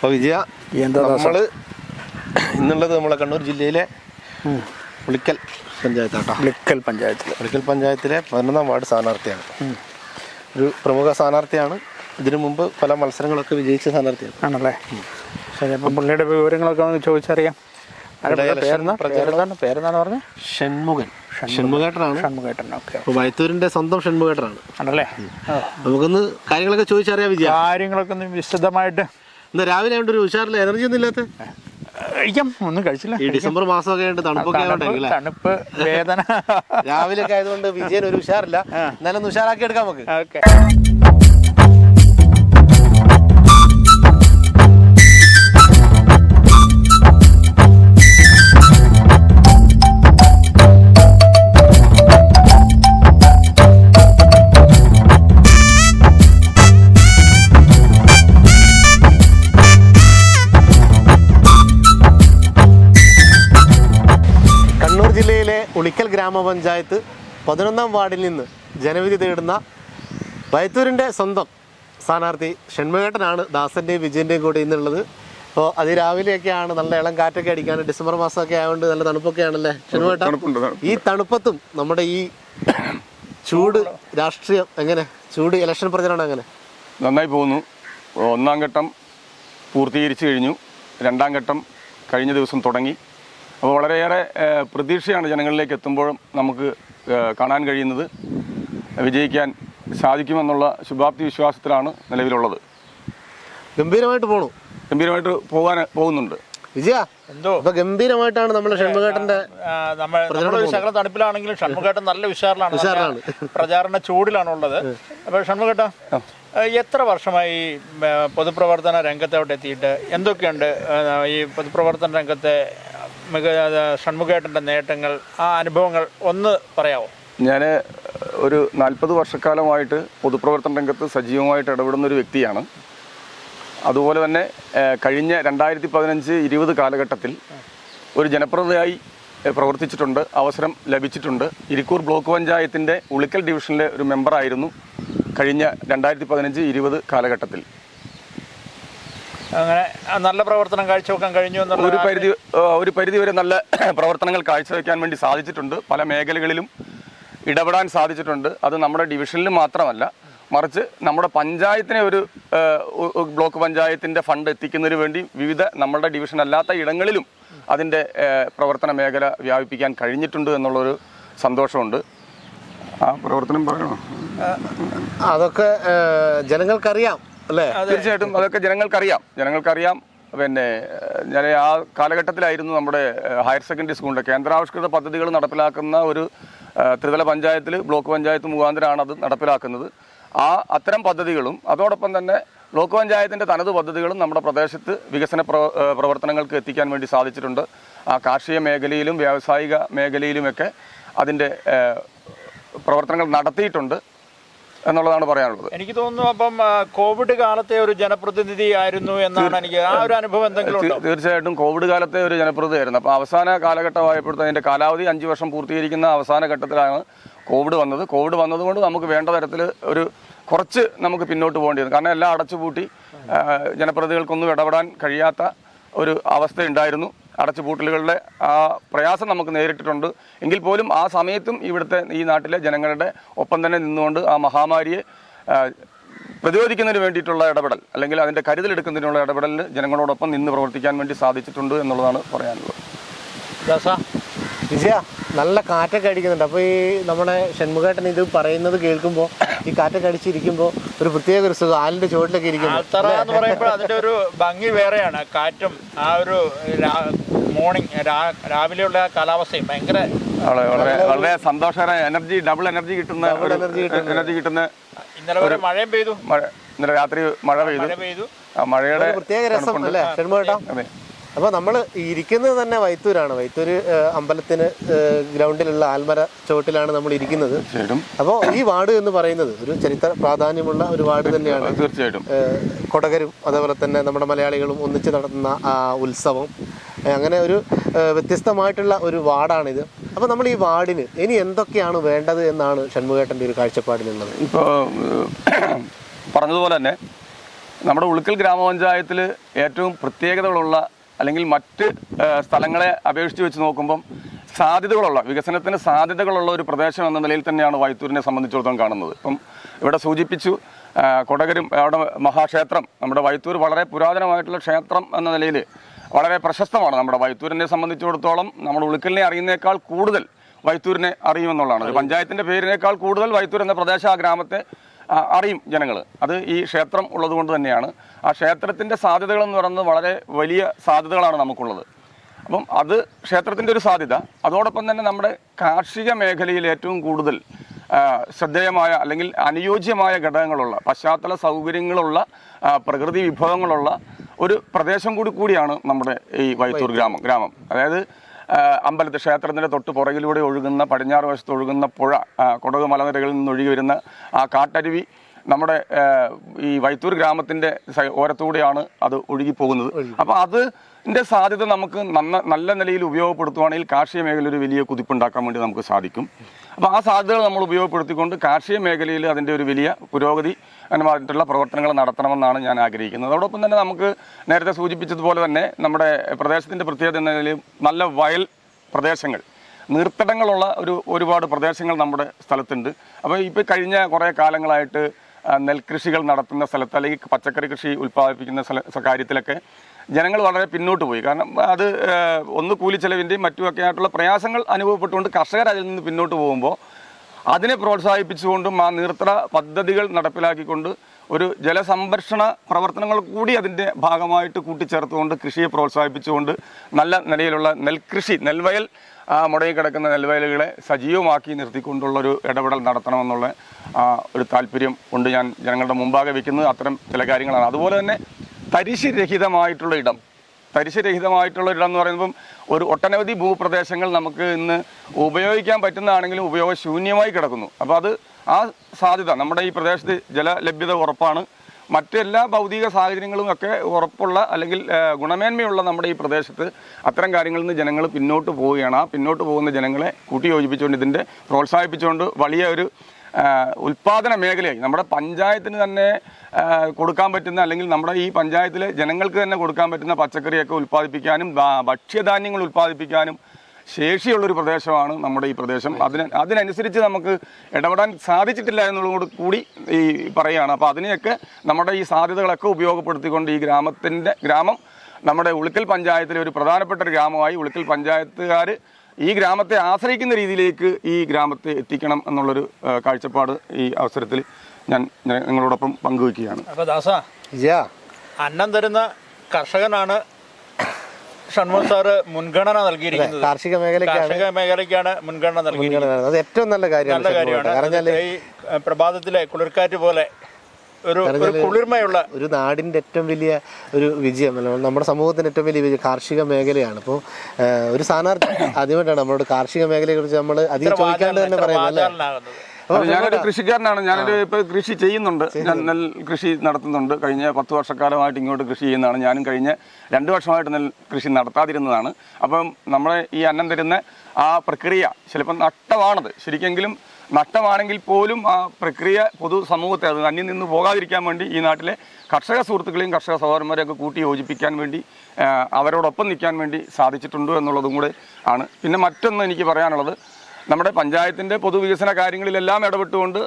അപ്പോൾ വിജയ? നമ്മൾ ഇന്നുള്ളത് നമ്മളെ കണ്ണൂർ ജില്ലയിലെ പുളിക്കൽ പഞ്ചായത്താട്ടോ. ഉളിക്കൽ പഞ്ചായത്തിൽ പുളിക്കൽ പഞ്ചായത്തിലെ പതിനൊന്നാം വാർഡ് സ്ഥാനാർത്ഥിയാണ്. ഒരു പ്രമുഖ സ്ഥാനാർത്ഥിയാണ്. ഇതിനു മുമ്പ് പല മത്സരങ്ങളൊക്കെ വിജയിച്ച സ്ഥാനാർത്ഥിയാണ്. ആണല്ലേ? ശരി അപ്പം പുള്ളിയുടെ വിവരങ്ങളൊക്കെ ഒന്ന് ചോദിച്ചറിയാം. പേരെന്താണ്? പേരെന്താണ് പറഞ്ഞത് ഷൺമുഖൻ. ഷൺമുഖേട്ടനാണ്. ഷൺമുഖേട്ടൻ ഓക്കെ അപ്പോൾ വയത്തൂരിന്റെ സ്വന്തം ഷൺമുഖേട്ടനാണ്. ആണല്ലേ? നമുക്കൊന്ന് കാര്യങ്ങളൊക്കെ ചോദിച്ചറിയാം വിജയ. കാര്യങ്ങളൊക്കെ ഒന്ന് വിശദമായിട്ട് ഇന്ന് രാവിലെ ആയതുകൊണ്ട് ഒരു ഉഷാറില്ല? എനർജി ഒന്നും ഇല്ലാത്ത? കഴിക്കാം. ഒന്നും കഴിച്ചില്ല. ഈ ഡിസംബർ മാസമൊക്കെ ആയിട്ട് തണുപ്പൊക്കെ തണുപ്പ് ആയതുകൊണ്ടല്ലേ തണുപ്പ് വേദന. രാവിലെ ഒക്കെ ആയതുകൊണ്ട് വിജയൻ ഒരു ഉഷാറില്ല. എന്നാലും ഒന്ന് ഉഷാറാക്കി എടുക്കാം നമുക്ക്. ഓക്കെ. ഗ്രാമപഞ്ചായത്ത് പതിനൊന്നാം വാർഡിൽ നിന്ന് ജനവിധി തേടുന്ന വയത്തൂരിന്റെ സ്വന്തം സ്ഥാനാർത്ഥി ഷൺമുഖേട്ടനാണ് ദാസന്റെയും വിജയന്റെയും കൂടെ ഇന്നുള്ളത്. അപ്പോൾ അതിരാവിലെയൊക്കെയാണ് നല്ല ഇളം കാറ്റൊക്കെ അടിക്കാൻ ഡിസംബർ മാസമൊക്കെ ആയതുകൊണ്ട് നല്ല തണുപ്പൊക്കെ ആണല്ലേ ഷൺമുഖേട്ട ഈ തണുപ്പത്തും നമ്മുടെ ഈ ചൂട് രാഷ്ട്രീയം എങ്ങനെ? ചൂട് ഇലക്ഷൻ പ്രചരണം എങ്ങനെ? നന്നായി പോകുന്നു. ഒന്നാം ഘട്ടം പൂർത്തീകരിച്ചു കഴിഞ്ഞു. രണ്ടാം ഘട്ടം കഴിഞ്ഞ ദിവസം തുടങ്ങി. അപ്പോൾ വളരെയേറെ പ്രതീക്ഷയാണ് ജനങ്ങളിലേക്ക് എത്തുമ്പോഴും നമുക്ക് കാണാൻ കഴിയുന്നത്. വിജയിക്കാൻ സാധിക്കുമെന്നുള്ള ശുഭാപ്തി വിശ്വാസത്തിലാണ് നിലവിലുള്ളത്. ഗംഭീരമായിട്ട് പോണു. ഗംഭീരമായിട്ട് പോകാൻ പോകുന്നുണ്ട്. വിജയ എന്തോ? ഇപ്പൊ ഗംഭീരമായിട്ടാണ് നമ്മൾ ഷൺമുഖേട്ടന്റെ നമ്മളൊരു ശകലം തണുപ്പിലാണെങ്കിലും ഷൺമുഖേട്ടൻ നല്ല ഉഷാറിലാണ്. പ്രചാരണ ചൂടിലാണുള്ളത്. അപ്പോൾ ഷൺമുഖേട്ട എത്ര വർഷമായി പൊതുപ്രവർത്തന രംഗത്തോട്ട് എത്തിയിട്ട് എന്തൊക്കെയുണ്ട് ഈ പൊതുപ്രവർത്തന രംഗത്തെ മിക ഷൺമുഖേട്ടന്റെ നേട്ടങ്ങൾ ആ അനുഭവങ്ങൾ ഒന്ന് പറയാമോ ഞാൻ ഒരു നാൽപ്പത് വർഷക്കാലമായിട്ട് പൊതുപ്രവർത്തന രംഗത്ത് സജീവമായിട്ട് ഇടപെടുന്ന ഒരു വ്യക്തിയാണ്. അതുപോലെ തന്നെ കഴിഞ്ഞ രണ്ടായിരത്തി പതിനഞ്ച് ഇരുപത് കാലഘട്ടത്തിൽ ഒരു ജനപ്രതിനിധിയായി പ്രവർത്തിച്ചിട്ടുണ്ട് അവസരം ലഭിച്ചിട്ടുണ്ട്. ഇരിക്കൂർ ബ്ലോക്ക് പഞ്ചായത്തിന്റെ ഉളിക്കൽ ഡിവിഷനിലെ ഒരു മെമ്പറായിരുന്നു കഴിഞ്ഞ രണ്ടായിരത്തി പതിനഞ്ച് ഇരുപത് കാലഘട്ടത്തിൽ. അങ്ങനെ നല്ല പ്രവർത്തനം കാഴ്ചവെക്കാൻ കഴിഞ്ഞു എന്നുള്ള ഒരു പരിധി ഒരു പരിധി വരെ നല്ല പ്രവർത്തനങ്ങൾ കാഴ്ചവെക്കാൻ വേണ്ടി സാധിച്ചിട്ടുണ്ട്. പല മേഖലകളിലും ഇടപെടാൻ സാധിച്ചിട്ടുണ്ട്. അത് നമ്മുടെ ഡിവിഷനിൽ മാത്രമല്ല മറിച്ച് നമ്മുടെ പഞ്ചായത്തിനെ ഒരു ബ്ലോക്ക് പഞ്ചായത്തിന്റെ ഫണ്ട് എത്തിക്കുന്നതിന് വേണ്ടി വിവിധ നമ്മുടെ ഡിവിഷൻ അല്ലാത്ത ഇടങ്ങളിലും അതിന്റെ പ്രവർത്തന മേഖല വ്യാപിപ്പിക്കാൻ കഴിഞ്ഞിട്ടുണ്ട് എന്നുള്ളൊരു സന്തോഷമുണ്ട്. ആ പ്രവർത്തനം പറയണോ? അതൊക്കെ ജനങ്ങൾക്കറിയാം. അല്ലേ? തീർച്ചയായിട്ടും അതൊക്കെ ജനങ്ങൾക്കറിയാം. ജനങ്ങൾക്കറിയാം. പിന്നെ ഞാൻ ആ കാലഘട്ടത്തിലായിരുന്നു നമ്മുടെ ഹയർ സെക്കൻഡറി സ്കൂളിന്റെ കേന്ദ്രാവിഷ്കൃത പദ്ധതികൾ നടപ്പിലാക്കുന്ന ഒരു ത്രിതല പഞ്ചായത്തിൽ ബ്ലോക്ക് പഞ്ചായത്ത് മുഖാന്തരമാണ് അത് നടപ്പിലാക്കുന്നത്. ആ അത്തരം പദ്ധതികളും അതോടൊപ്പം തന്നെ ബ്ലോക്ക് പഞ്ചായത്തിന്റെ തനത് പദ്ധതികളും നമ്മുടെ പ്രദേശത്ത് വികസന പ്രവർത്തനങ്ങൾക്ക് എത്തിക്കാൻ വേണ്ടി സാധിച്ചിട്ടുണ്ട്. ആ കാർഷിക മേഖലയിലും വ്യാവസായിക മേഖലയിലുമൊക്കെ അതിന്റെ പ്രവർത്തനങ്ങൾ നടത്തിയിട്ടുണ്ട്. എന്നുള്ളതാണ് പറയാനുള്ളത്. എനിക്ക് തോന്നുന്നു അപ്പം കോവിഡ് കാലത്തെ ഒരു ജനപ്രതിനിധി ആയിരുന്നു എന്നാണ് എനിക്ക് ആ ഒരു അനുഭവം എന്തെങ്കിലും തീർച്ചയായിട്ടും കോവിഡ് കാലത്തെ ഒരു ജനപ്രതിനിധി ആയിരുന്നു അപ്പോൾ അവസാന കാലഘട്ടമായപ്പോഴത്തെ അതിന്റെ കാലാവധി അഞ്ച് വർഷം പൂർത്തീകരിക്കുന്ന അവസാന ഘട്ടത്തിലാണ് കോവിഡ് വന്നത്. കോവിഡ് വന്നതുകൊണ്ട് നമുക്ക് വേണ്ട തരത്തിൽ ഒരു കുറച്ച് നമുക്ക് പിന്നോട്ട് പോകേണ്ടി വന്നു കാരണം എല്ലാം അടച്ചുപൂട്ടി ജനപ്രതിനിധികൾക്കൊന്നും ഇടപെടാൻ കഴിയാത്ത ഒരു അവസ്ഥ ഉണ്ടായിരുന്നു. അടച്ചുപൂട്ടലുകളുടെ ആ പ്രയാസം നമുക്ക് നേരിട്ടിട്ടുണ്ട്. എങ്കിൽ പോലും ആ സമയത്തും ഇവിടുത്തെ ഈ നാട്ടിലെ ജനങ്ങളുടെ ഒപ്പം തന്നെ നിന്നുകൊണ്ട് ആ മഹാമാരിയെ പ്രതിരോധിക്കുന്നതിന് വേണ്ടിയിട്ടുള്ള ഇടപെടൽ അല്ലെങ്കിൽ അതിന്റെ കരുതലെടുക്കുന്നതിനുള്ള ഇടപെടലിൽ ജനങ്ങളോടൊപ്പം നിന്ന് പ്രവർത്തിക്കാൻ വേണ്ടി സാധിച്ചിട്ടുണ്ട് എന്നുള്ളതാണ് പറയാനുള്ളത്. ദാസ? വിജയ നല്ല കാറ്റൊക്കെ അടിക്കുന്നുണ്ട്. അപ്പോൾ ഈ നമ്മുടെ ഷൺമുഖേട്ടൻ ഇത് പറയുന്നത് കേൾക്കുമ്പോൾ ഈ കാറ്റൊക്കെ അടിച്ചിരിക്കുമ്പോൾ ഒരു പ്രത്യേക ഒരു സുഖം ആലിന്റെ ചുവട്ടിലൊക്കെ ഇരിക്കുന്നു ആൽത്തറ എന്ന് പറയുമ്പോൾ അതിന്റെ ഒരു ഭംഗി വേറെയാണ്. കാറ്റും ആ ഒരു മോർണിംഗ് രാവിലെയുള്ള കാലാവസ്ഥയും ഭയങ്കര വളരെ വളരെ സന്തോഷകരമായ എനർജി ഡബിൾ എനർജി കിട്ടുന്ന ഒരു എനർജി കിട്ടുന്ന ഇന്നലെ ഒരു മഴയും പെയ്തു. മഴ ഇന്നലെ രാത്രി മഴ പെയ്തു മഴ പെയ്തു. ആ മഴയുടെ പ്രത്യേക രസം അല്ലേ ഷൺമുഖേട്ടാ അതെ അപ്പോൾ നമ്മൾ ഇരിക്കുന്നത് തന്നെ വൈത്തൂരാണ്. വൈത്തൂര് അമ്പലത്തിന് ഗ്രൗണ്ടിലുള്ള ആൽമര ചുവട്ടിലാണ് നമ്മൾ ഇരിക്കുന്നത്. അപ്പോ അപ്പോൾ ഈ വാർഡ് എന്ന് പറയുന്നത് ഒരു ചരിത്ര പ്രാധാന്യമുള്ള ഒരു വാർഡ് തന്നെയാണ്. തീർച്ചയായിട്ടും. കൊടകരും അതേപോലെ തന്നെ നമ്മുടെ മലയാളികളും ഒന്നിച്ച് നടത്തുന്ന ആ ഉത്സവം. അങ്ങനെ ഒരു വ്യത്യസ്തമായിട്ടുള്ള ഒരു വാർഡാണിത്. അപ്പോൾ നമ്മൾ ഈ വാർഡിന് ഇനി എന്തൊക്കെയാണ് വേണ്ടത് എന്നാണ് ഷൺമുഖേട്ടന്റെ ഒരു കാഴ്ചപ്പാടിലുള്ളത്? ഇപ്പോൾ പറഞ്ഞതുപോലെ തന്നെ നമ്മുടെ ഉളുക്കൽ ഗ്രാമപഞ്ചായത്തിൽ ഏറ്റവും പ്രത്യേകതകളുള്ള അല്ലെങ്കിൽ മറ്റ് സ്ഥലങ്ങളെ അപേക്ഷിച്ച് വെച്ച് നോക്കുമ്പം സാധ്യതകളുള്ള വികസനത്തിന് സാധ്യതകളുള്ള ഒരു പ്രദേശം എന്ന നിലയിൽ തന്നെയാണ് വൈത്തൂരിനെ സംബന്ധിച്ചിടത്തോളം കാണുന്നത്. ഇപ്പം ഇവിടെ സൂചിപ്പിച്ചു കൊടകരും അവിടെ മഹാക്ഷേത്രം നമ്മുടെ വൈത്തൂർ വളരെ പുരാതനമായിട്ടുള്ള ക്ഷേത്രം എന്ന നിലയിൽ വളരെ പ്രശസ്തമാണ് നമ്മുടെ വൈത്തൂരിനെ സംബന്ധിച്ചിടത്തോളം നമ്മുടെ ഉളുക്കലിനെ അറിയുന്നേക്കാൾ കൂടുതൽ വൈത്തൂരിനെ അറിയുമെന്നുള്ളതാണ് ഒരു പഞ്ചായത്തിന്റെ പേരിനേക്കാൾ കൂടുതൽ വൈത്തൂർ എന്ന പ്രദേശം ആ ഗ്രാമത്തെ അറിയും ജനങ്ങൾ അത് ഈ ക്ഷേത്രം ഉള്ളതുകൊണ്ട് തന്നെയാണ്. ആ ക്ഷേത്രത്തിന്റെ സാധ്യതകൾ എന്ന് പറയുന്നത് വളരെ വലിയ സാധ്യതകളാണ് നമുക്കുള്ളത്. അപ്പം അത് ക്ഷേത്രത്തിന്റെ ഒരു സാധ്യത. അതോടൊപ്പം തന്നെ നമ്മുടെ കാർഷിക മേഖലയിൽ ഏറ്റവും കൂടുതൽ ശ്രദ്ധേയമായ അല്ലെങ്കിൽ അനുയോജ്യമായ ഘടകങ്ങളുള്ള പശ്ചാത്തല സൗകര്യങ്ങളുള്ള പ്രകൃതി വിഭവങ്ങളുള്ള ഒരു പ്രദേശം കൂടി കൂടിയാണ് നമ്മുടെ ഈ വൈത്തൂർ ഗ്രാമം ഗ്രാമം. അതായത് അമ്പലത്തെ ക്ഷേത്രത്തിന്റെ തൊട്ട് പുറകിലൂടെ ഒഴുകുന്ന പടിഞ്ഞാറ് വശത്ത് ഒഴുകുന്ന പുഴ കൊടക് മലനിരകളിൽ നിന്ന് ഒഴുകി വരുന്ന ആ കാട്ടരുവി നമ്മുടെ ഈ വൈത്തൂർ ഗ്രാമത്തിന്റെ ഓരത്തുകൂടെയാണ് ഓരത്തൂടെയാണ് അത് ഒഴുകിപ്പോകുന്നത്. പോകുന്നത് അപ്പൊ അതിന്റെ സാധ്യത നമുക്ക് നന്ന നല്ല നിലയിൽ ഉപയോഗപ്പെടുത്തുവാണെങ്കിൽ കാർഷിക മേഖല ഒരു വലിയ കുതിപ്പുണ്ടാക്കാൻ വേണ്ടി നമുക്ക് സാധിക്കും. അപ്പോൾ ആ സാധ്യതകൾ നമ്മൾ ഉപയോഗപ്പെടുത്തിക്കൊണ്ട് കാർഷിക മേഖലയിൽ അതിന്റെ ഒരു വലിയ പുരോഗതി അനുമായിട്ടുള്ള പ്രവർത്തനങ്ങൾ നടത്തണമെന്നാണ് ഞാൻ ആഗ്രഹിക്കുന്നത്. അതോടൊപ്പം തന്നെ നമുക്ക് നേരത്തെ സൂചിപ്പിച്ചതുപോലെ തന്നെ നമ്മുടെ പ്രദേശത്തിന്റെ പ്രത്യേകത എന്ന നിലയിൽ നല്ല വയൽ പ്രദേശങ്ങൾ നീർത്തടങ്ങളുള്ള ഒരു ഒരുപാട് പ്രദേശങ്ങൾ നമ്മുടെ സ്ഥലത്തുണ്ട്. അപ്പോൾ ഇപ്പോൾ കഴിഞ്ഞ കുറേ കാലങ്ങളായിട്ട് നെൽകൃഷികൾ നടത്തുന്ന സ്ഥലത്ത് അല്ലെങ്കിൽ പച്ചക്കറി കൃഷി ഉൽപ്പാദിപ്പിക്കുന്ന സ്ഥല കാര്യത്തിലൊക്കെ ജനങ്ങൾ വളരെ പിന്നോട്ട് പോയി. കാരണം അത് ഒന്ന് കൂലിച്ചെലവിന്റെയും മറ്റുമൊക്കെ ആയിട്ടുള്ള പ്രയാസങ്ങൾ അനുഭവപ്പെട്ടുകൊണ്ട് കർഷകർ അതിൽ നിന്ന് പിന്നോട്ട് പോകുമ്പോൾ അതിനെ പ്രോത്സാഹിപ്പിച്ചുകൊണ്ടും ആ നീർത്തട പദ്ധതികൾ നടപ്പിലാക്കിക്കൊണ്ട് ഒരു ജലസംരക്ഷണ പ്രവർത്തനങ്ങൾ കൂടി അതിന്റെ ഭാഗമായിട്ട് കൂട്ടിച്ചേർത്തുകൊണ്ട് കൃഷിയെ പ്രോത്സാഹിപ്പിച്ചുകൊണ്ട് നല്ല നിലയിലുള്ള നെൽകൃഷി നെൽവയൽ മുടങ്ങി കിടക്കുന്ന നെൽവയലുകളെ സജീവമാക്കി നിർത്തിക്കൊണ്ടുള്ള ഒരു ഇടപെടൽ നടത്തണമെന്നുള്ള ഒരു താല്പര്യം കൊണ്ട് ഞാൻ ജനങ്ങളുടെ മുമ്പാകെ വയ്ക്കുന്നത് അത്തരം ചില കാര്യങ്ങളാണ്. അതുപോലെ തന്നെ തരിശ് രഹിതമായിട്ടുള്ള ഇടം. തരിശുരഹിതമായിട്ടുള്ള ഇടം എന്ന് പറയുമ്പം ഒരു ഒട്ടനവധി ഭൂപ്രദേശങ്ങൾ നമുക്ക് ഇന്ന് ഉപയോഗിക്കാൻ പറ്റുന്നതാണെങ്കിലും ഉപയോഗശൂന്യമായി കിടക്കുന്നു. അപ്പോൾ അത് ആ സാധ്യത നമ്മുടെ ഈ പ്രദേശത്ത് ജലലഭ്യത ഉറപ്പാണ്. മറ്റെല്ലാ ഭൗതിക സാഹചര്യങ്ങളും ഒക്കെ ഉറപ്പുള്ള അല്ലെങ്കിൽ ഗുണമേന്മയുള്ള നമ്മുടെ ഈ പ്രദേശത്ത് അത്തരം കാര്യങ്ങളിൽ നിന്ന് ജനങ്ങൾ പിന്നോട്ട് പോവുകയാണ്. ആ പിന്നോട്ട് പോകുന്ന ജനങ്ങളെ കൂട്ടിയോജിപ്പിച്ചുകൊണ്ട് ഇതിന്റെ പ്രോത്സാഹിപ്പിച്ചുകൊണ്ട് വലിയ ഒരു ഉൽപാദന മേഖലയായി. നമ്മുടെ പഞ്ചായത്തിന് തന്നെ കൊടുക്കാൻ പറ്റുന്ന അല്ലെങ്കിൽ നമ്മുടെ ഈ പഞ്ചായത്തിലെ ജനങ്ങൾക്ക് തന്നെ കൊടുക്കാൻ പറ്റുന്ന പച്ചക്കറിയൊക്കെ ഉൽപ്പാദിപ്പിക്കാനും ഭക്ഷ്യധാന്യങ്ങൾ ഉൽപ്പാദിപ്പിക്കാനും ശേഷിയുള്ളൊരു പ്രദേശമാണ് നമ്മുടെ ഈ പ്രദേശം. അതിന് അതിനനുസരിച്ച് നമുക്ക് ഇടപെടാൻ സാധിച്ചിട്ടില്ല എന്നുള്ളതോട് കൂടി ഈ പറയുകയാണ്. അപ്പോൾ അതിനെയൊക്കെ നമ്മുടെ ഈ സാധ്യതകളൊക്കെ ഉപയോഗപ്പെടുത്തിക്കൊണ്ട് ഈ ഗ്രാമത്തിന്റെ ഗ്രാമം നമ്മുടെ ഉളുക്കൽ പഞ്ചായത്തിലെ ഒരു പ്രധാനപ്പെട്ട ഒരു ഗ്രാമമായി ഉളുക്കൽ പഞ്ചായത്തുകാർ ഈ ഗ്രാമത്തെ ആശ്രയിക്കുന്ന രീതിയിലേക്ക് ഈ ഗ്രാമത്തെ എത്തിക്കണം എന്നുള്ളൊരു കാഴ്ചപ്പാട് ഈ അവസരത്തിൽ ഞാൻ നിങ്ങളോടൊപ്പം പങ്കുവയ്ക്കുകയാണ് അപ്പോൾ ദാസ യാ. അന്നം തരുന്ന കർഷകനാണ് ഷൺമുഖ സാറ് മുൻഗണന നൽകിയിരിക്കുന്നത്. കാർഷിക മേഖലയ്ക്കാണ്. കാർഷിക മേഖലയ്ക്കാണ് മുൻഗണന നൽകിയിരിക്കുന്നത്. അത് ഏറ്റവും നല്ല കാര്യമാണ് നല്ല കാര്യമാണ്. കാരണം ഈ പ്രഭാതത്തിലെ കുളിർക്കാറ്റ് പോലെ ഒരു കുളിർമയുള്ള ഒരു നാടിന്റെ ഏറ്റവും വലിയ ഒരു വിജയം അല്ല, നമ്മുടെ സമൂഹത്തിന്റെ ഏറ്റവും വലിയ വിജയം കാർഷിക മേഖലയാണ്. അപ്പോൾ ഒരു സ്ഥാനാർത്ഥി ആദ്യമായിട്ടാണ് നമ്മളോട് കാർഷിക മേഖലയെ കുറിച്ച് നമ്മൾ അധികം ചോദിക്കാണ്ട് തന്നെ പറയുന്നത് അല്ലേ? ഞാനൊരു കൃഷിക്കാരനാണ്. ഞാനൊരു ഇപ്പൊ കൃഷി ചെയ്യുന്നുണ്ട്. ഞാൻ നെൽ കൃഷി നടത്തുന്നുണ്ട്. കഴിഞ്ഞ പത്ത് വർഷക്കാലമായിട്ട് ഇങ്ങോട്ട് കൃഷി ചെയ്യുന്നതാണ്. ഞാനും കഴിഞ്ഞ രണ്ട് വർഷമായിട്ട് നെൽ കൃഷി നടത്താതിരുന്നതാണ്. അപ്പം നമ്മളെ ഈ അന്നം തരുന്ന ആ പ്രക്രിയ ചിലപ്പം നഷ്ടമാണത് ശരിക്കെങ്കിലും നഷ്ടമാണെങ്കിൽ പോലും ആ പ്രക്രിയ പൊതു സമൂഹത്തെ അത് അന്യം നിന്ന് പോകാതിരിക്കാൻ വേണ്ടി ഈ നാട്ടിലെ കർഷക സുഹൃത്തുക്കളെയും കർഷക സഹോദരന്മാരെയൊക്കെ കൂട്ടി യോജിപ്പിക്കാൻ വേണ്ടി അവരോടൊപ്പം നിൽക്കാൻ വേണ്ടി സാധിച്ചിട്ടുണ്ട് എന്നുള്ളതും കൂടെ ആണ്. പിന്നെ മറ്റൊന്ന് എനിക്ക് പറയാനുള്ളത് നമ്മുടെ പഞ്ചായത്തിന്റെ പൊതുവികസന കാര്യങ്ങളിലെല്ലാം ഇടപെട്ടുകൊണ്ട്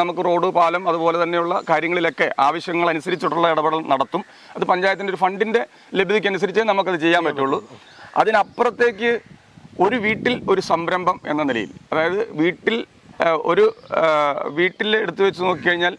നമുക്ക് റോഡ് പാലം അതുപോലെ തന്നെയുള്ള കാര്യങ്ങളിലൊക്കെ ആവശ്യങ്ങൾ അനുസരിച്ചിട്ടുള്ള ഇടപെടൽ നടത്തും. അത് പഞ്ചായത്തിന്റെ ഒരു ഫണ്ടിന്റെ ലഭ്യതയ്ക്കനുസരിച്ചേ നമുക്കത് ചെയ്യാൻ പറ്റുള്ളൂ. അതിനപ്പുറത്തേക്ക് ഒരു വീട്ടിൽ ഒരു സംരംഭം എന്ന നിലയിൽ അതായത് വീട്ടിൽ ഒരു വീട്ടിൽ എടുത്തു വെച്ച് നോക്കിക്കഴിഞ്ഞാൽ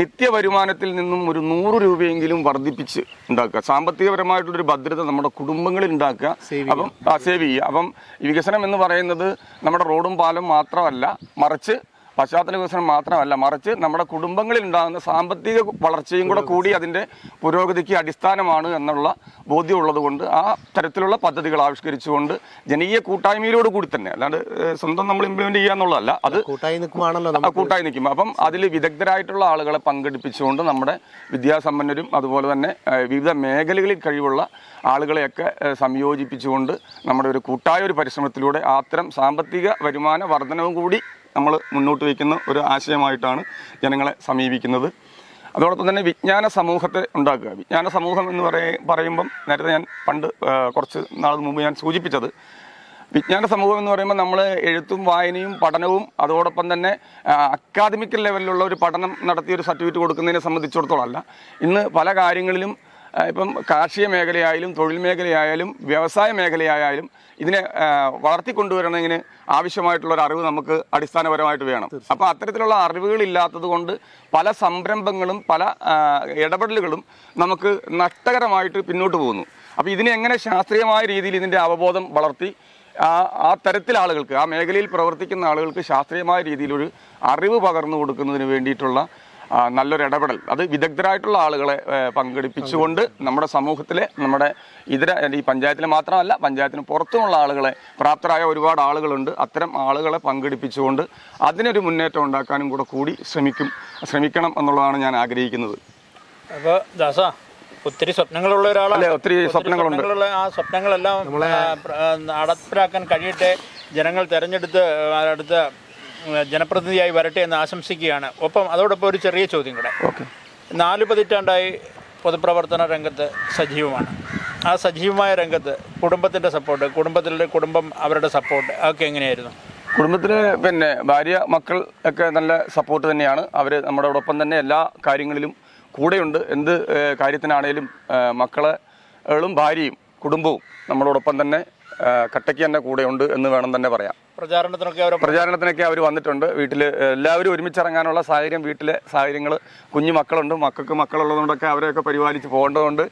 നിത്യ വരുമാനത്തിൽ നിന്നും ഒരു നൂറ് രൂപയെങ്കിലും വർദ്ധിപ്പിച്ച് ഉണ്ടാക്കുക. സാമ്പത്തികപരമായിട്ടുള്ളൊരു ഭദ്രത നമ്മുടെ കുടുംബങ്ങളിൽ ഉണ്ടാക്കുക. അപ്പം സേവ് ചെയ്യുക. അപ്പം വികസനം എന്ന് പറയുന്നത് നമ്മുടെ റോഡും പാലും മാത്രമല്ല മറിച്ച് പശ്ചാത്തല വികസനം മാത്രമല്ല മറിച്ച് നമ്മുടെ കുടുംബങ്ങളിൽ ഉണ്ടാകുന്ന സാമ്പത്തിക വളർച്ചയും കൂടെ കൂടി അതിന്റെ പുരോഗതിക്ക് അടിസ്ഥാനമാണ് എന്നുള്ള ബോധ്യം ഉള്ളതുകൊണ്ട് ആ തരത്തിലുള്ള പദ്ധതികൾ ആവിഷ്കരിച്ചുകൊണ്ട് ജനകീയ കൂട്ടായ്മയിലൂടെ കൂടി തന്നെ അല്ലാണ്ട് സ്വന്തം നമ്മൾ ഇംപ്ലിമെന്റ് ചെയ്യുക എന്നുള്ളതല്ല അത് കൂട്ടായി നിൽക്കുവാണല്ലോ കൂട്ടായി നിൽക്കും. അപ്പം അതിൽ വിദഗ്ധരായിട്ടുള്ള ആളുകളെ പങ്കെടുപ്പിച്ചുകൊണ്ട് നമ്മുടെ വിദ്യാസമ്പന്നരും അതുപോലെ തന്നെ വിവിധ മേഖലകളിൽ കഴിവുള്ള ആളുകളെയൊക്കെ സംയോജിപ്പിച്ചുകൊണ്ട് നമ്മുടെ ഒരു കൂട്ടായ ഒരു പരിശ്രമത്തിലൂടെ അത്തരം സാമ്പത്തിക വരുമാന വർധനവും കൂടി നമ്മൾ മുന്നോട്ട് വയ്ക്കുന്ന ഒരു ആശയമായിട്ടാണ് ജനങ്ങളെ സമീപിക്കുന്നത്. അതോടൊപ്പം തന്നെ വിജ്ഞാന സമൂഹത്തെ ഉണ്ടാക്കുക. വിജ്ഞാന സമൂഹം എന്ന് പറയ പറയുമ്പം നേരത്തെ ഞാൻ പണ്ട് കുറച്ച് നാൾ മുമ്പ് ഞാൻ സൂചിപ്പിച്ചത്. വിജ്ഞാന സമൂഹം എന്ന് പറയുമ്പോൾ നമ്മൾ എഴുത്തും വായനയും പഠനവും അതോടൊപ്പം തന്നെ അക്കാദമിക്കൽ ലെവലിലുള്ള ഒരു പഠനം നടത്തി ഒരു സർട്ടിഫിക്കറ്റ് കൊടുക്കുന്നതിനെ സംബന്ധിച്ചിടത്തോളം അല്ല. ഇന്ന് പല കാര്യങ്ങളിലും ഇപ്പം കാർഷിക മേഖലയായാലും തൊഴിൽ മേഖലയായാലും വ്യവസായ മേഖലയായാലും ഇതിനെ വളർത്തിക്കൊണ്ടുവരണമെങ്കിൽ ആവശ്യമായിട്ടുള്ള ഒരു അറിവ് നമുക്ക് അടിസ്ഥാനപരമായിട്ട് വേണം. അപ്പോൾ അത്തരത്തിലുള്ള അറിവുകൾ ഇല്ലാത്തത് കൊണ്ട് പല സംരംഭങ്ങളും പല ഇടപെടലുകളും നമുക്ക് നഷ്ടകരമായിട്ട് പിന്നോട്ട് പോകുന്നു. അപ്പോൾ ഇതിനെ എങ്ങനെ ശാസ്ത്രീയമായ രീതിയിൽ ഇതിന്റെ അവബോധം വളർത്തി ആ ആ തരത്തിൽ ആളുകൾക്ക് ആ മേഖലയിൽ പ്രവർത്തിക്കുന്ന ആളുകൾക്ക് ശാസ്ത്രീയമായ രീതിയിലൊരു അറിവ് പകർന്നു കൊടുക്കുന്നതിന് വേണ്ടിയിട്ടുള്ള നല്ലൊരു ഇടപെടൽ. അത് വിദഗ്ധരായിട്ടുള്ള ആളുകളെ പങ്കെടുപ്പിച്ചുകൊണ്ട് നമ്മുടെ സമൂഹത്തിലെ നമ്മുടെ ഇതര ഈ പഞ്ചായത്തിലെ മാത്രമല്ല പഞ്ചായത്തിന് പുറത്തുമുള്ള ആളുകളെ പ്രാപ്തരായ ഒരുപാട് ആളുകളുണ്ട്. അത്തരം ആളുകളെ പങ്കെടുപ്പിച്ചുകൊണ്ട് അതിനൊരു മുന്നേറ്റം ഉണ്ടാക്കാനും കൂടെ കൂടി ശ്രമിക്കും ശ്രമിക്കണം എന്നുള്ളതാണ് ഞാൻ ആഗ്രഹിക്കുന്നത്. അപ്പോൾ ദാസ ഒത്തിരി സ്വപ്നങ്ങളുള്ള ഒരാളാണ്. അല്ലേ, ഒത്തിരി സ്വപ്നങ്ങളുണ്ട്. സ്വപ്നങ്ങളുള്ള ആ സ്വപ്നങ്ങളെല്ലാം നടപ്പിലാക്കാൻ കഴിയട്ടെ. ജനങ്ങൾ തെരഞ്ഞെടുത്ത് അടുത്ത ജനപ്രതിനിധിയായി വരട്ടെ എന്ന് ആശംസിക്കുകയാണ്. ഒപ്പം അതോടൊപ്പം ഒരു ചെറിയ ചോദ്യം കൂടെ. ഓക്കെ. നാല് പതിറ്റാണ്ടായി പൊതുപ്രവർത്തന രംഗത്ത് സജീവമാണ്. ആ സജീവമായ രംഗത്ത് കുടുംബത്തിന്റെ സപ്പോർട്ട് കുടുംബത്തിലെ കുടുംബം അവരുടെ സപ്പോർട്ട് അതൊക്കെ എങ്ങനെയായിരുന്നു? കുടുംബത്തിന് പിന്നെ ഭാര്യ മക്കൾ ഒക്കെ നല്ല സപ്പോർട്ട് തന്നെയാണ്. അവർ നമ്മളോടൊപ്പം തന്നെ എല്ലാ കാര്യങ്ങളിലും കൂടെയുണ്ട്. എന്ത് കാര്യത്തിനാണേലും മക്കളെ മക്കളും ഭാര്യയും കുടുംബവും നമ്മളോടൊപ്പം തന്നെ കട്ടയ്ക്ക് തന്നെ കൂടെയുണ്ട് എന്ന് വേണം തന്നെ പറയാം. പ്രചാരണത്തിനൊക്കെ അവർ പ്രചാരണത്തിനൊക്കെ അവർ വന്നിട്ടുണ്ട്. വീട്ടിൽ എല്ലാവരും ഒരുമിച്ചിറങ്ങാനുള്ള സാഹചര്യം വീട്ടിലെ സാഹചര്യങ്ങൾ കുഞ്ഞു മക്കളുണ്ട്. മക്കൾക്ക് മക്കളുള്ളതുകൊണ്ടൊക്കെ അവരെയൊക്കെ പരിപാലിച്ച് പോകേണ്ടതുകൊണ്ട്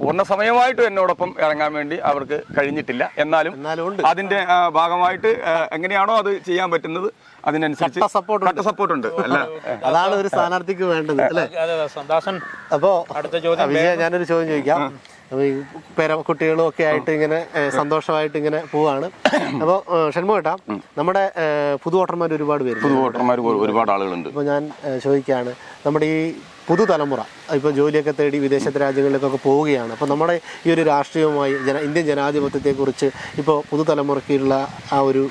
പൂർണ സമയമായിട്ടും എന്നോടൊപ്പം ഇറങ്ങാൻ വേണ്ടി അവർക്ക് കഴിഞ്ഞിട്ടില്ല. എന്നാലും അതിന്റെ ഭാഗമായിട്ട് എങ്ങനെയാണോ അത് ചെയ്യാൻ പറ്റുന്നത് അതിനനുസരിച്ച് കട്ട support ഉണ്ട്. കട്ട സപ്പോർട്ട് ഉണ്ട്. അല്ല അതാണ് ഒരു സ്ഥാനാർത്ഥിക്ക് വേണ്ടത് അല്ലേ? ദാസൻ. അപ്പോ അടുത്ത ചോദ്യം ഞാനൊരു ചോദ്യം ചോദിക്കാം. അപ്പൊ ഈ പേര കുട്ടികളും ഒക്കെ ആയിട്ട് ഇങ്ങനെ സന്തോഷമായിട്ട് ഇങ്ങനെ പോവാണ്. അപ്പോൾ ഷൺമുഖേട്ടാ നമ്മുടെ പുതു വോട്ടർമാർ ഒരുപാട് പേര് പുതു വോട്ടർമാർ ഒരുപാട് ആളുകളുണ്ട്. അപ്പൊ ഞാൻ ചോദിക്കുകയാണ് നമ്മുടെ ഈ പുതുതലമുറ ഇപ്പോൾ ജോലിയൊക്കെ തേടി വിദേശ രാജ്യങ്ങളിലേക്കൊക്കെ പോവുകയാണ്. അപ്പോൾ നമ്മുടെ ഈ ഒരു രാഷ്ട്രീയവുമായി ജന ഇന്ത്യൻ ജനാധിപത്യത്തെക്കുറിച്ച് ഇപ്പോൾ പുതുതലമുറയ്ക്കുള്ള ആ ഒരു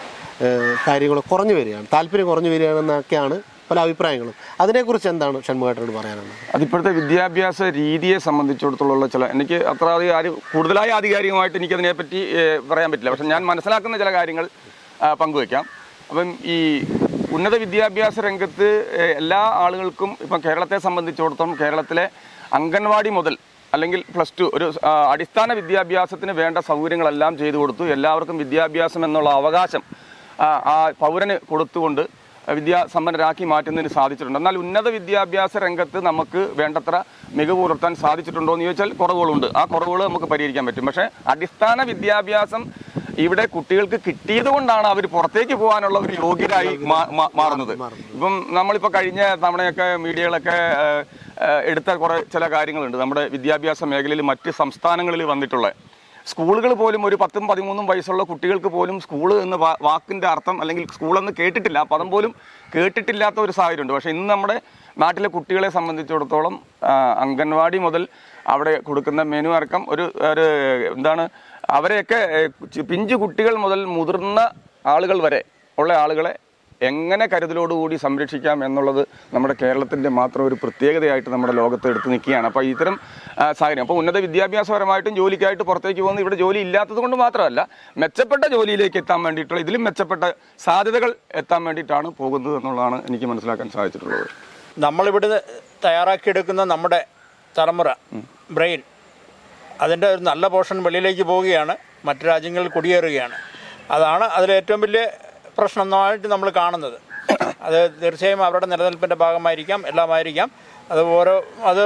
കാര്യങ്ങൾ കുറഞ്ഞു വരികയാണ്. താല്പര്യം കുറഞ്ഞു വരികയാണെന്നൊക്കെയാണ് പല അഭിപ്രായങ്ങളും. അതിനെക്കുറിച്ച് എന്താണ് ഷൺമുഖേട്ടനോട് പറയാനുള്ളത്? അതിപ്പോഴത്തെ വിദ്യാഭ്യാസ രീതിയെ സംബന്ധിച്ചിടത്തോളം ചില എനിക്ക് അത്ര അധികം കൂടുതലായ ആധികാരികമായിട്ട് എനിക്കതിനെപ്പറ്റി പറയാൻ പറ്റില്ല. പക്ഷെ ഞാൻ മനസ്സിലാക്കുന്ന ചില കാര്യങ്ങൾ പങ്കുവയ്ക്കാം അപ്പം ഈ ഉന്നത വിദ്യാഭ്യാസ രംഗത്ത് എല്ലാ ആളുകൾക്കും ഇപ്പം കേരളത്തെ സംബന്ധിച്ചിടത്തോളം കേരളത്തിലെ അംഗൻവാടി മുതൽ അല്ലെങ്കിൽ പ്ലസ് ടു ഒരു അടിസ്ഥാന വിദ്യാഭ്യാസത്തിന് വേണ്ട സൗകര്യങ്ങളെല്ലാം ചെയ്തു കൊടുത്തു. എല്ലാവർക്കും വിദ്യാഭ്യാസം എന്നുള്ള അവകാശം ആ പൗരന് കൊടുത്തുകൊണ്ട് വിദ്യാസമ്പന്നരാക്കി മാറ്റുന്നതിന് സാധിച്ചിട്ടുണ്ട്. എന്നാൽ ഉന്നത വിദ്യാഭ്യാസ രംഗത്ത് നമുക്ക് വേണ്ടത്ര മികവ് പുലർത്താൻ സാധിച്ചിട്ടുണ്ടോ എന്ന് ചോദിച്ചാൽ കുറവുകളുണ്ട്. ആ കുറവുകൾ നമുക്ക് പരിഹരിക്കാൻ പറ്റും. പക്ഷേ അടിസ്ഥാന വിദ്യാഭ്യാസം ഇവിടെ കുട്ടികൾക്ക് കിട്ടിയത് കൊണ്ടാണ് അവർ പുറത്തേക്ക് പോകാനുള്ള ഒരു യോഗ്യരായി മാറുന്നത്. ഇപ്പം നമ്മളിപ്പോൾ കഴിഞ്ഞ തവണയൊക്കെ മീഡിയകളൊക്കെ എടുത്ത കുറേ ചില കാര്യങ്ങളുണ്ട്. നമ്മുടെ വിദ്യാഭ്യാസ മേഖലയിൽ മറ്റ് സംസ്ഥാനങ്ങളിൽ വന്നിട്ടുള്ള സ്കൂളുകൾ പോലും ഒരു പത്തും പതിമൂന്നും വയസ്സുള്ള കുട്ടികൾക്ക് പോലും സ്കൂൾ എന്ന വാക്കിന്റെ അർത്ഥം അല്ലെങ്കിൽ സ്കൂളെന്ന് കേട്ടിട്ടില്ല. പദം പോലും കേട്ടിട്ടില്ലാത്ത ഒരു സാഹചര്യമുണ്ട്. പക്ഷേ ഇന്ന് നമ്മുടെ നാട്ടിലെ കുട്ടികളെ സംബന്ധിച്ചിടത്തോളം അംഗൻവാടി മുതൽ അവിടെ കൊടുക്കുന്ന മെനു അടക്കം ഒരു ഒരു എന്താണ് അവരെയൊക്കെ പിഞ്ചു കുട്ടികൾ മുതൽ മുതിർന്ന ആളുകൾ വരെ ഉള്ള ആളുകളെ എങ്ങനെ കരുതലോടുകൂടി സംരക്ഷിക്കാം എന്നുള്ളത് നമ്മുടെ കേരളത്തിന്റെ മാത്രം ഒരു പ്രത്യേകതയായിട്ട് നമ്മുടെ ലോകത്ത് എടുത്തു നിൽക്കുകയാണ്. അപ്പോൾ ഇത്തരം സാഹചര്യം. അപ്പോൾ ഉന്നത വിദ്യാഭ്യാസപരമായിട്ടും ജോലിക്കായിട്ട് പുറത്തേക്ക് പോകുന്ന ഇവിടെ ജോലി ഇല്ലാത്തത് കൊണ്ട് മാത്രമല്ല മെച്ചപ്പെട്ട ജോലിയിലേക്ക് എത്താൻ വേണ്ടിയിട്ടുള്ള ഇതിലും മെച്ചപ്പെട്ട സാധ്യതകൾ എത്താൻ വേണ്ടിയിട്ടാണ് പോകുന്നത് എന്നുള്ളതാണ് എനിക്ക് മനസ്സിലാക്കാൻ സാധിച്ചിട്ടുള്ളത്. നമ്മളിവിടെ തയ്യാറാക്കിയെടുക്കുന്ന നമ്മുടെ തലമുറ ബ്രെയിൻ അതിന്റെ ഒരു നല്ല പോർഷൻ വെളിയിലേക്ക് പോവുകയാണ്. മറ്റു രാജ്യങ്ങളിൽ കുടിയേറുകയാണ്. അതാണ് അതിലേറ്റവും വലിയ പ്രശ്നമായിട്ട് നമ്മൾ കാണുന്നത്. അത് തീർച്ചയായും അവരുടെ നിലനിൽപ്പിന്റെ ഭാഗമായിരിക്കാം എല്ലാമായിരിക്കാം. അത് ഓരോ അത്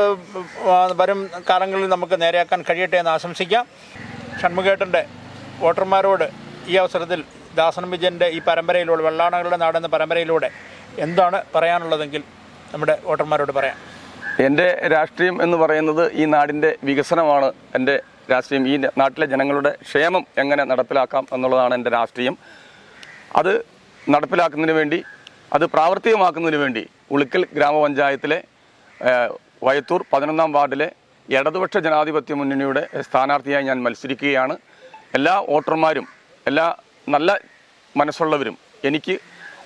വരും കാലങ്ങളിൽ നമുക്ക് നേരെയാക്കാൻ കഴിയട്ടെ എന്ന് ആശംസിക്കാം. ഷൺമുഖേട്ടന്റെ വോട്ടർമാരോട് ഈ അവസരത്തിൽ ദാസൻ വിജയന്റെ ഈ പരമ്പരയിലൂടെ വെള്ളാണകളുടെ നാടെന്ന പരമ്പരയിലൂടെ എന്താണ് പറയാനുള്ളതെങ്കിൽ നമ്മുടെ വോട്ടർമാരോട് പറയാം. എന്റെ രാഷ്ട്രീയം എന്ന് പറയുന്നത് ഈ നാടിന്റെ വികസനമാണ്. എന്റെ രാഷ്ട്രീയം ഈ നാട്ടിലെ ജനങ്ങളുടെ ക്ഷേമം എങ്ങനെ നടപ്പിലാക്കാം എന്നുള്ളതാണ് എന്റെ രാഷ്ട്രീയം. അത് നടപ്പിലാക്കുന്നതിന് വേണ്ടി അത് പ്രാവർത്തികമാക്കുന്നതിന് വേണ്ടി ഉളിക്കൽ ഗ്രാമപഞ്ചായത്തിലെ വയത്തൂർ പതിനൊന്നാം വാർഡിലെ ഇടതുപക്ഷ ജനാധിപത്യ മുന്നണിയുടെ സ്ഥാനാർത്ഥിയായി ഞാൻ മത്സരിക്കുകയാണ്. എല്ലാ വോട്ടർമാരും എല്ലാ നല്ല മനസ്സുള്ളവരും എനിക്ക്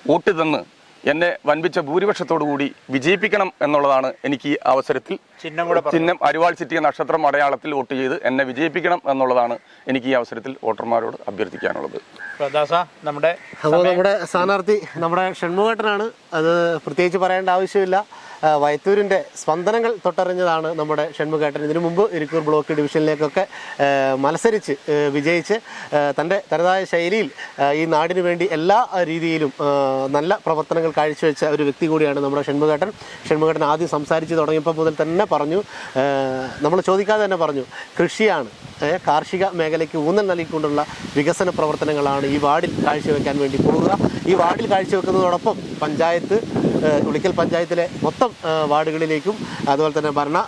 വോട്ട് തന്ന് എന്നെ വൻപിച്ച ഭൂരിപക്ഷത്തോടുകൂടി വിജയിപ്പിക്കണം എന്നുള്ളതാണ് എനിക്ക് ഈ അവസരത്തിൽ ചിഹ്നം കൂടെ പറ- ചിഹ്നം അരിവാൾ ചിറ്റിയ നക്ഷത്രം അടയാളത്തിൽ വോട്ട് ചെയ്ത് എന്നെ വിജയിപ്പിക്കണം എന്നുള്ളതാണ് എനിക്ക് ഈ അവസരത്തിൽ വോട്ടർമാരോട് അഭ്യർത്ഥിക്കാനുള്ളത്. നമ്മുടെ സ്ഥാനാർത്ഥി നമ്മുടെ ഷൺമുഖേട്ടനാണ്. അത് പ്രത്യേകിച്ച് പറയേണ്ട ആവശ്യമില്ല. വയത്തൂരിന്റെ സ്പന്ദനങ്ങൾ തൊട്ടറിഞ്ഞതാണ് നമ്മുടെ ഷൺമുഖേട്ടൻ. ഇതിനു മുമ്പ് ഇരിക്കൂർ ബ്ലോക്ക് ഡിവിഷനിലേക്കൊക്കെ മത്സരിച്ച് വിജയിച്ച് തന്റെ തനതായ ശൈലിയിൽ ഈ നാടിനു വേണ്ടി എല്ലാ രീതിയിലും നല്ല പ്രവർത്തനങ്ങൾ കാഴ്ചവെച്ച ഒരു വ്യക്തി കൂടിയാണ് നമ്മുടെ ഷൺമുഖേട്ടൻ. ഷൺമുഖേട്ടൻ ആദ്യം സംസാരിച്ച് തുടങ്ങിയപ്പോൾ മുതൽ തന്നെ പറഞ്ഞു നമ്മൾ ചോദിക്കാതെ തന്നെ പറഞ്ഞു കൃഷിയാണ് കാർഷിക മേഖലയ്ക്ക് ഊന്നൽ നൽകിക്കൊണ്ടുള്ള വികസന പ്രവർത്തനങ്ങളാണ് ഈ വാർഡിൽ കാഴ്ചവെക്കാൻ വേണ്ടി പോകുക ഈ വാർഡിൽ കാഴ്ചവെക്കുന്നതോടൊപ്പം പഞ്ചായത്ത് ഏ, ഉളിക്കൽ പഞ്ചായത്തിലെ മൊത്തം വാർഡുകളിലേക്കും അതുപോലെ തന്നെ ഭരണ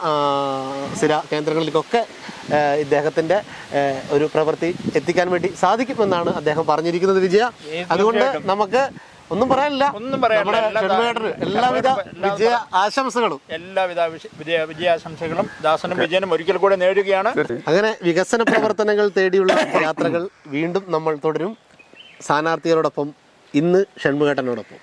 സ്ഥിര കേന്ദ്രങ്ങളിലേക്കൊക്കെ ഇദ്ദേഹത്തിന്റെ ഒരു പ്രവൃത്തി എത്തിക്കാൻ വേണ്ടി സാധിക്കുമെന്നാണ് അദ്ദേഹം പറഞ്ഞിരിക്കുന്നത് വിജയ. അതുകൊണ്ട് നമുക്ക് ഒന്നും പറയാനില്ല. ഒന്നും പറയാനില്ല. എല്ലാവിധ വിജയ ആശംസകളും. എല്ലാവിധ വിജയ വിജയാശംസകളും ദാസനും വിജയനും ഒരിക്കൽ കൂടെ നേടുകയാണ് അങ്ങനെ വികസന പ്രവർത്തനങ്ങൾ തേടിയുള്ള യാത്രകൾ വീണ്ടും നമ്മൾ തുടരും. സ്ഥാനാർത്ഥികളോടൊപ്പം ഇന്ന് ഷൺമുഖേട്ടനോടൊപ്പം.